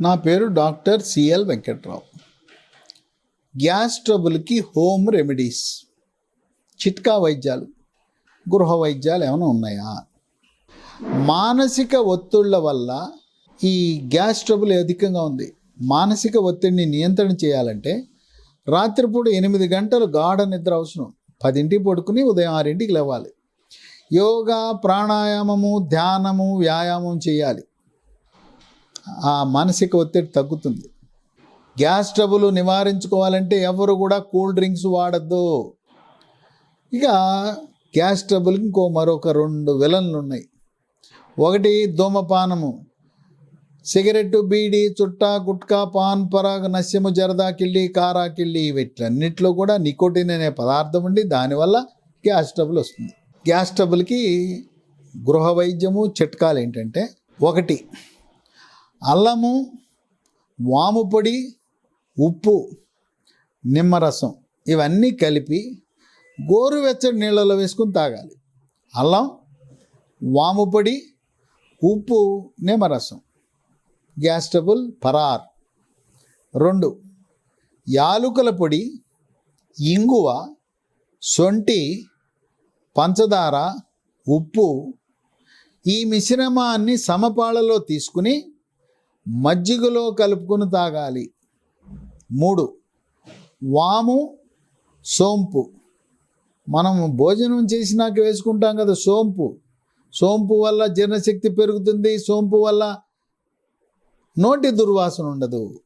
నా పేరు doctor CL Venkatrao. Gas ట్రబుల్కి హోమ్ రెమెడీస్. చిట్కా వైద్యాలు. గృహ వైద్యాలు ఏమైనా ఉన్నాయా? మానసిక ఒత్తిళ్ళ వల్ల ఈ గ్యాస్ ట్రబుల్ అధికంగా ఉంది. మానసిక ఒత్తిడిని నియంత్రణ చేయాలంటే రాత్రిపూట ఎనిమిది గంటలు గాఢ నిద్ర అవసరం. పదింటికి పడుకుని ఉదయం ఆరింటికి లేవాలి. యోగా ప్రాణాయామము ధ్యానము వ్యాయామం చేయాలి. ఆ మానసిక ఒత్తిడి తగ్గుతుంది. గ్యాస్ ట్రబుల్ నివారించుకోవాలంటే ఎవరు కూడా కూల్ డ్రింక్స్ వాడద్దు. ఇక గ్యాస్ ట్రబుల్కి ఇంకో మరొక రెండు విలన్లు ఉన్నాయి ఒకటి ధూమపానము. సిగరెట్టు బీడి చుట్టా గుట్కా పాన్ పరాగ్ నస్యము జరదా కిళ్ళి కారా కిళ్ళి వీటిలన్నిట్లో కూడా నికోటిన్ అనే పదార్థం ఉండి దానివల్ల గ్యాస్ ట్రబుల్ వస్తుంది. గ్యాస్ ట్రబుల్కి గృహ వైద్యము చిట్కాలు ఏంటంటే ఒకటి అల్లము వాము పొడి ఉప్పు నిమ్మరసం ఇవన్నీ కలిపి గోరువెచ్చని నీళ్ళలో వేసుకుని తాగాలి. అల్లం వాము పొడి ఉప్పు నిమ్మరసం గ్యాస్ ట్రబుల్ పరార్. రెండు యాలుకల పొడి ఇంగువ సొంటి పంచదార ఉప్పు ఈ మిశ్రమాన్ని సమపాళలో తీసుకుని మజ్జిగలో కలుపుకొని తాగాలి. మూడు వాము సోంపు. మనం భోజనం చేసినాక వేసుకుంటాం కదా సోంపు. సోంపు వల్ల జీర్ణశక్తి పెరుగుతుంది సోంపు వల్ల నోటి దుర్వాసన ఉండదు.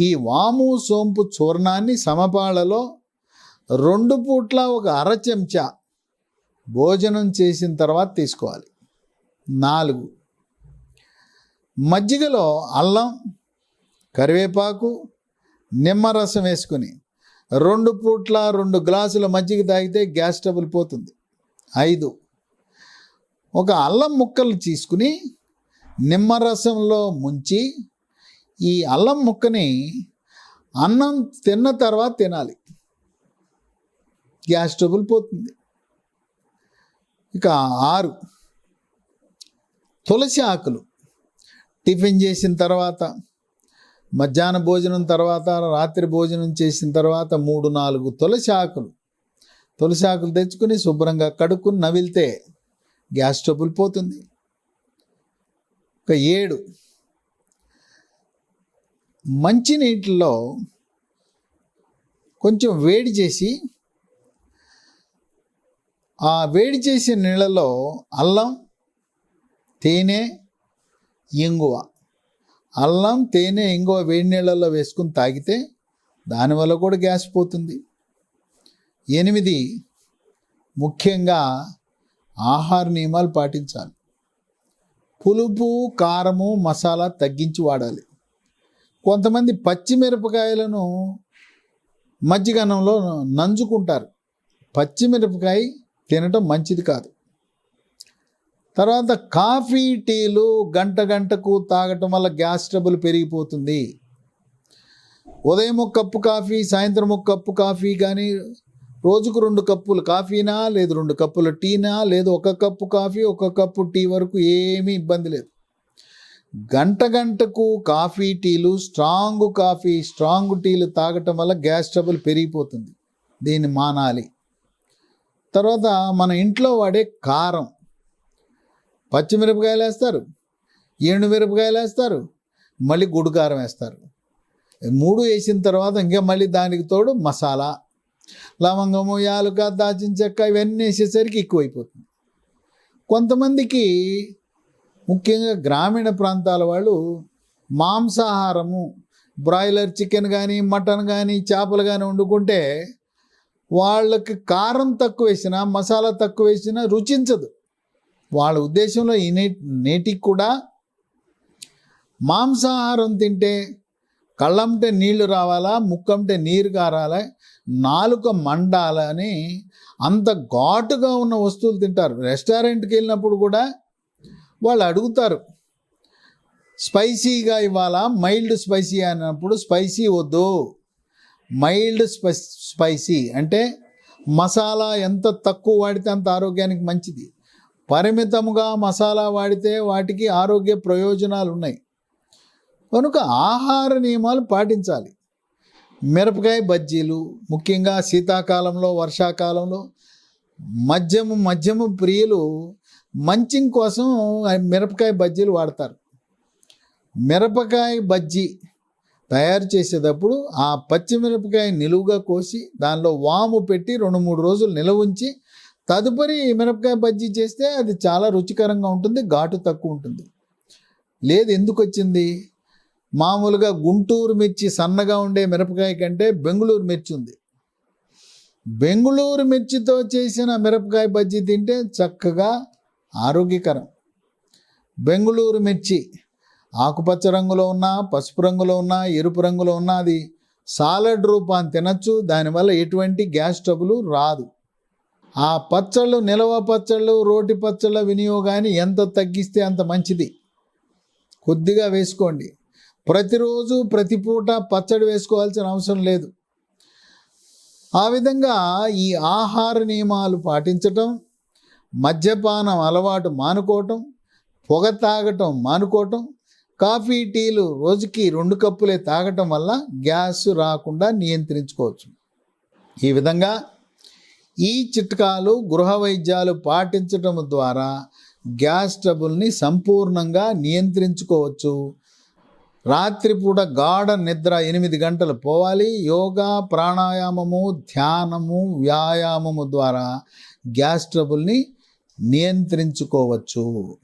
ఈ వాము సోంపు చూర్ణాన్ని సమపాళలో రెండు పూట్ల ఒక అర చెంచా భోజనం చేసిన తర్వాత తీసుకోవాలి. నాలుగు మజ్జిగలో అల్లం కరివేపాకు నిమ్మరసం వేసుకుని రెండు పూట్ల రెండు గ్లాసుల మజ్జిగ తాగితే గ్యాస్ ట్రబుల్ పోతుంది. ఐదు. ఒక అల్లం ముక్కలు తీసుకుని నిమ్మరసంలో ముంచి ఈ అల్లం ముక్కని అన్నం తిన్న తర్వాత తినాలి. గ్యాస్ ట్రబుల్ పోతుంది. ఇక ఆరు. తులసి ఆకులు. టిఫిన్ చేసిన తర్వాత మధ్యాహ్న భోజనం తర్వాత రాత్రి భోజనం చేసిన తర్వాత మూడు నాలుగు తులసి ఆకులు తులసి ఆకులు తెచ్చుకుని శుభ్రంగా కడుక్కుని నవిలితే గ్యాస్ ట్రబుల్ పోతుంది. ఒక ఏడు. మంచినీటిలో కొంచెం వేడి చేసి ఆ వేడి చేసిన నీళ్ళలో అల్లం తేనె ఇంగువ. అల్లం తేనె ఇంగువ వేడి నీళ్ళల్లో వేసుకుని తాగితే దానివల్ల కూడా గ్యాస్ పోతుంది. ఎనిమిది ముఖ్యంగా ఆహార నియమాలు పాటించాలి. పులుపు కారము మసాలా తగ్గించి వాడాలి. కొంతమంది పచ్చిమిరపకాయలను మజ్జిగన్నంలో నంజుకుంటారు. పచ్చిమిరపకాయ తినటం మంచిది కాదు. తర్వాత కాఫీ టీలు గంట గంటకు తాగటం వల్ల గ్యాస్ ట్రబుల్ పెరిగిపోతుంది. ఉదయం ఒక కప్పు కాఫీ సాయంత్రం ఒక కప్పు కాఫీ కానీ రోజుకు రెండు కప్పులు కాఫీనా లేదు రెండు కప్పుల టీనా లేదు ఒక కప్పు కాఫీ ఒక కప్పు టీ వరకు ఏమీ ఇబ్బంది లేదు. గంట గంటకు కాఫీ టీలు స్ట్రాంగ్ కాఫీ స్ట్రాంగ్ టీలు తాగటం వల్ల గ్యాస్ ట్రబుల్ పెరిగిపోతుంది. దీన్ని మానాలి. తర్వాత మన ఇంట్లో వాడే కారం. పచ్చిమిరపకాయలు వేస్తారు ఎండుమిరపకాయలు వేస్తారు మళ్ళీ గుడు కారం వేస్తారు. మూడు వేసిన తర్వాత ఇంకా మళ్ళీ దానికి తోడు మసాలా లవంగము యాలుక దాచిన చెక్క ఇవన్నీ వేసేసరికి ఎక్కువైపోతుంది. కొంతమందికి ముఖ్యంగా గ్రామీణ ప్రాంతాల వాళ్ళు మాంసాహారము బ్రాయిలర్ చికెన్ కానీ మటన్ కానీ చేపలు కానీ వండుకుంటే వాళ్ళకి కారం తక్కువ వేసినా మసాలా తక్కువ వేసినా రుచించదు. వాళ్ళ ఉద్దేశంలో ఈ నేటికి కూడా మాంసాహారం తింటే కళ్ళంటే నీళ్ళు రావాలా ముక్కంటే నీరు కారాలా నాలుక మండాలని అంత ఘాటుగా ఉన్న వస్తువులు తింటారు. రెస్టారెంట్కి వెళ్ళినప్పుడు కూడా వాళ్ళు అడుగుతారు. స్పైసీగా ఇవ్వాలా మైల్డ్ స్పైసీ అన్నప్పుడు స్పైసీ వద్దు. మైల్డ్ స్పై స్పైసీ అంటే మసాలా ఎంత తక్కువ వాడితే అంత ఆరోగ్యానికి మంచిది. పరిమితముగా మసాలా వాడితే వాటికి ఆరోగ్య ప్రయోజనాలు ఉన్నాయి. కనుక ఆహార నియమాలు పాటించాలి. మిరపకాయ బజ్జీలు ముఖ్యంగా శీతాకాలంలో వర్షాకాలంలో మద్యము మద్యము ప్రియులు మంచింగ్ కోసం మిరపకాయ బజ్జీలు వాడతారు. మిరపకాయ బజ్జీ తయారు చేసేటప్పుడు ఆ పచ్చిమిరపకాయ నిలువుగా కోసి దానిలో వాము పెట్టి రెండు మూడు రోజులు నిలవ ఉంచి తదుపరి మిరపకాయ బజ్జీ చేస్తే అది చాలా రుచికరంగా ఉంటుంది ఘాటు తక్కువ ఉంటుంది. లేదు ఎందుకు వచ్చింది మామూలుగా గుంటూరు మిర్చి సన్నగా ఉండే మిరపకాయ కంటే బెంగుళూరు మిర్చి ఉంది. బెంగుళూరు మిర్చితో చేసిన మిరపకాయ బజ్జీ తింటే చక్కగా ఆరోగ్యకరం. బెంగుళూరు మిర్చి ఆకుపచ్చ రంగులో ఉన్న పసుపు రంగులో ఉన్న ఎరుపు రంగులో ఉన్నా అది సాలడ్ రూపాన్ని తినచ్చు దానివల్ల ఎటువంటి గ్యాస్ ట్రబుల్ రాదు. ఆ పచ్చళ్ళు నిలవ పచ్చళ్ళు రోటి పచ్చళ్ళ వినియోగాన్ని ఎంత తగ్గిస్తే అంత మంచిది? కొద్దిగా వేసుకోండి. ప్రతిరోజు ప్రతి పూట పచ్చడి వేసుకోవాల్సిన అవసరం లేదు. ఆ విధంగా ఈ ఆహార నియమాలు పాటించటం మద్యపానం అలవాటు మానుకోవటం పొగ తాగటం మానుకోవటం కాఫీ టీలు రోజుకి రెండు కప్పులే తాగటం వల్ల గ్యాస్ రాకుండా నియంత్రించుకోవచ్చు. ఈ విధంగా ఈ చిట్కాలు గృహ వైద్యాలు పాటించటం ద్వారా గ్యాస్ ట్రబుల్ని సంపూర్ణంగా నియంత్రించుకోవచ్చు. రాత్రిపూట గాఢ నిద్ర ఎనిమిది గంటలు పోవాలి. యోగా ప్రాణాయామము ధ్యానము వ్యాయామము ద్వారా గ్యాస్ ట్రబుల్ని నియంత్రించుకోవచ్చు.